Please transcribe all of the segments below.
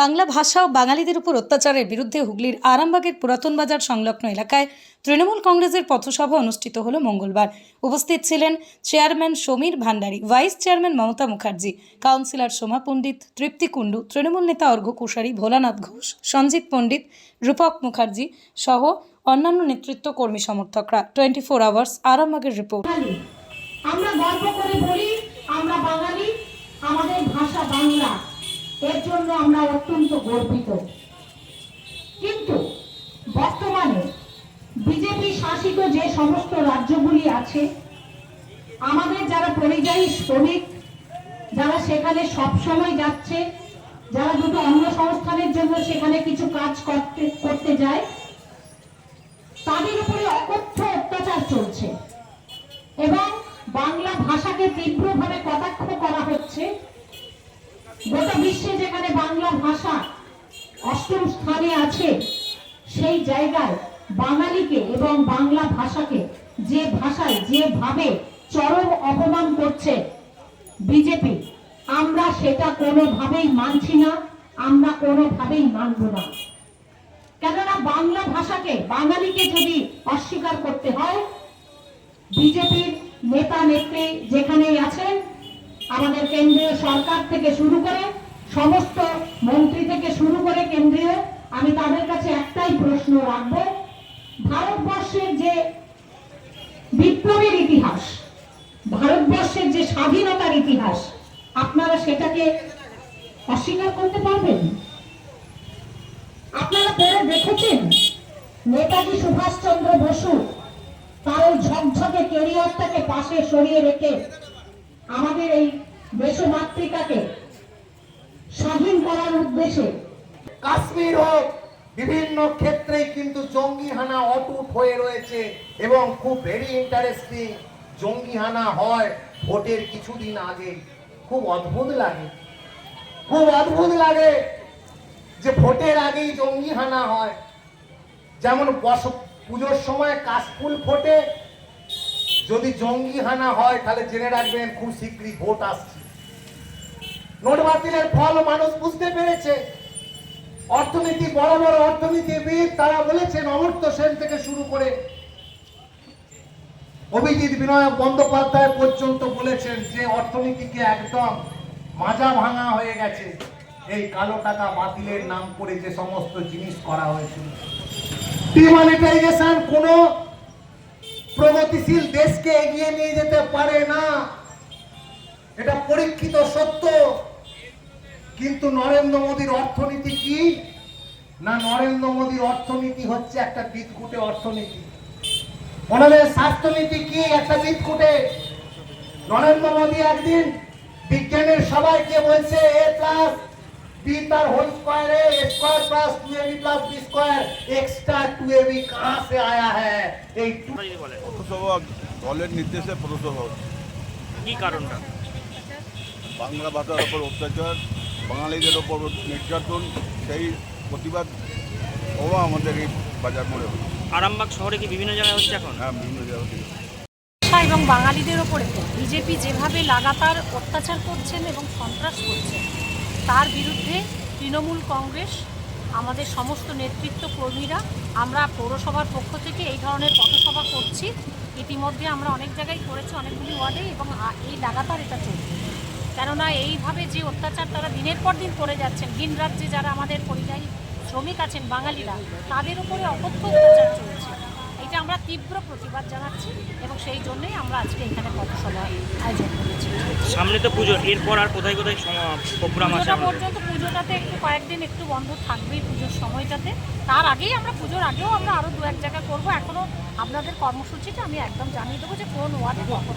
বাংলা ভাষা ও বাঙালিদের উপর অত্যাচারের বিরুদ্ধে হুগলির আরামবাগের পুরাতন বাজার সংলগ্ন এলাকায় তৃণমূল কংগ্রেসের পথসভা অনুষ্ঠিত হল মঙ্গলবার। উপস্থিত ছিলেন chairman Samir Bhandari, vice chairman Mamata Mukherjee, councillor Soma Pandit, Tripti Kundu, Trinamool নেতা অর্ঘ্য কুশারী ভোলানাথ ঘোষ, সঞ্জিত পণ্ডিত, রূপক মুখার্জি সহ অন্যান্য নেতৃত্ব কর্মী সমর্থকরা। টোয়েন্টি ফোর আওয়ার্স, আরামবাগের রিপোর্ট। আমরা গর্ব করে বলি, আমরা বাঙালি, আমাদের ভাষা বাংলা। এর জন্য আমরা অত্যন্ত গর্বিত। কিন্তু বর্তমানে বিজেপি শাসিত যে সমস্ত রাজ্যগুলি আছে, আমাদের যারা পরিযায়ী শ্রমিক, যারা সেখানে সব সময় যাচ্ছে, যারা দুটো অন্য সংস্থানের জন্য সেখানে কিছু কাজ করতে করতে যায়, তাদের উপরে ভাষা অষ্টম স্থানে আছে, সেই জায়গায় বাঙালিকে এবং বাংলা ভাষাকে যে ভাষায়, যেভাবে চরম অপমান করছে বিজেপি, আমরা সেটা কোনোভাবেই মানছি না, আমরা কোনোভাবেই মানব না। কেননা বাংলা ভাষাকে, বাঙালিকে যদি অস্বীকার করতে হয়, বিজেপির নেতা নেত্রী যেখানেই আছেন, আমাদের কেন্দ্রীয় সরকার থেকে শুরু করে সমস্ত মন্ত্রী থেকে শুরু করে কেন্দ্রীয়, আমি তাদের কাছে একটাই প্রশ্ন রাখব। ভারতবর্ষের যে বিপ্লবের ইতিহাস, ভারতবর্ষের যে স্বাধীনতার ইতিহাস, আপনারা সেটাকে অস্বীকার করতে পারবেন? আপনারা পড়ে দেখেছেন নেতাজি সুভাষচন্দ্র বসু তার ওই ঝকঝকে কেরিয়ারটাকে পাশে সরিয়ে রেখে আমাদের এই দেশমাতৃকাকে স্বাধীন করার উদ্দেশ্যে। কাশ্মীর হোক বিভিন্ন ক্ষেত্রেই কিন্তু জঙ্গি হানা অটুট হয়ে রয়েছে এবং খুব ভেরি ইন্টারেস্টিং জঙ্গি হানা হয় ভোটের কিছুদিন আগে। খুব অদ্ভুত লাগে। খুব অদ্ভুত লাগে যে ভোটের আগেই জঙ্গি হানা হয়। যেমন বস পুজোর সময় কাশফুল ফোটে। যদি জঙ্গি হানা হয়, তাহলে জেনে রাখবেন খুব শীঘ্রই ভোট আসছে। নোট বাতিলের ফল মানুষ বুঝতে পেরেছে। অর্থনীতি, বড় বড় অর্থনীতিবিদ তারা বলেছেন, অমর্ত্য সেন থেকে শুরু করে অভিজিৎ বিনয় বন্দ্যোপাধ্যায় পর্যন্ত বলেছেন যে অর্থনীতিকে একদম মাজা ভাঙা হয়ে গেছে। এই কালো টাকা বাতিলের নাম করে যে সমস্ত জিনিস করা হয়েছিল। ডিমনিটাইজেশন কোনো প্রগতিশীল দেশকে এগিয়ে নিয়ে যেতে পারে না। এটা পরীক্ষিত সত্য। কিন্তু নরেন্দ্র মোদীর অর্থনীতি কি? না নরেন্দ্র মোদীর অর্থনীতি হচ্ছে একটা বিদকুটে অর্থনীতি। ওনাদের স্বাস্থ্যনীতি কি একটা বিদকুটে নরেন্দ্র মোদী একদিন বিজ্ঞানের সবাইকে বলছে এ প্লাস বি তার হোল স্কোয়ারে A square plus two A B plus B square extra two A B কাহা সে আয়া হ্যায়? এই পৌরসভা দলের নির্দেশে পৌরসভা। কি কারণটা? বাংলা ভাষার উপর অত্যাচার বাঙালিদের ওপর নির্যাতন সেই প্রতিবাদ ও আমাদের এই বাজার মোড়ে হচ্ছে। আরামবাগ শহরে কি বিভিন্ন জায়গায় হচ্ছে এখন? হ্যাঁ বিভিন্ন জায়গায় ভাষা এবং বাঙালিদের ওপরে বিজেপি যেভাবে লাগাতার অত্যাচার করছেন এবং সন্ত্রাস করছেন তার বিরুদ্ধে তৃণমূল কংগ্রেস আমাদের সমস্ত নেতৃত্ব কর্মীরা আমরা পৌরসভার পক্ষ থেকে এই ধরনের পথসভা করছি। ইতিমধ্যে আমরা অনেক জায়গায় করেছি অনেকগুলি ওয়ার্ডে এবং এই লাগাতার এটা চলছে। কেননা এইভাবে যে অত্যাচার তারা দিনের পর দিন করে যাচ্ছেন ভিন রাজ্যে যারা আমাদের পরিযায়ী শ্রমিক আছেন বাঙালিরা তাদের উপরে অকথ্য অত্যাচার চলছে। এটা আমরা তীব্র প্রতিবাদ জানাচ্ছি এবং সেই জন্যই আমরা আজকে এখানে পথসভা আয়োজন করেছি। সামনে তো পুজো এরপর আর কোথায় কোথায় প্রোগ্রাম আছে পর্যন্ত পুজোটাতে একটু কয়েকদিন একটু বন্ধ থাকবেই পুজোর সময়টাতে। তার আগেই আমরা পুজোর আগেও আমরা আরও দু এক জায়গা করব। এখনও আপনাদের কর্মসূচিটা আমি একদম জানিয়ে দেবো যে কোন ওয়ার্ডে কখন।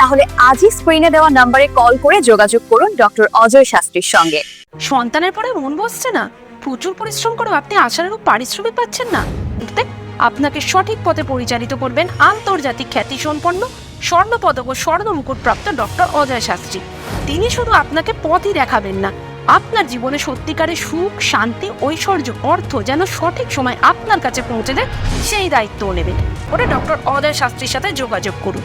তাহলে আজই স্ক্রিনে দেওয়া নম্বরে কল করে যোগাযোগ করুন ডক্টর অজয় শাস্ত্রীর সঙ্গে। সন্তানের পরে মন বসছে না। প্রচুর পরিশ্রম করেও আপনি আশানুরূপ পারিশ্রমিক পাচ্ছেন না। আপনাকে সঠিক পথে পরিচালিত করবেন আন্তর্জাতিক খ্যাতি সম্পন্ন স্বর্ণপদক ও স্বর্ণ মুকুট প্রাপ্ত ডক্টর অজয় শাস্ত্রী। তিনি শুধু আপনাকে পথই দেখাবেন না। আপনার জীবনে সত্যিকারের সুখ, শান্তি, ঐশ্বর্য, অর্থ যেন সঠিক সময় আপনার কাছে পৌঁছে দেয়, সেই দায়িত্বও নেবেন। ওটা ডক্টর অজয় শাস্ত্রীর সাথে যোগাযোগ করুন।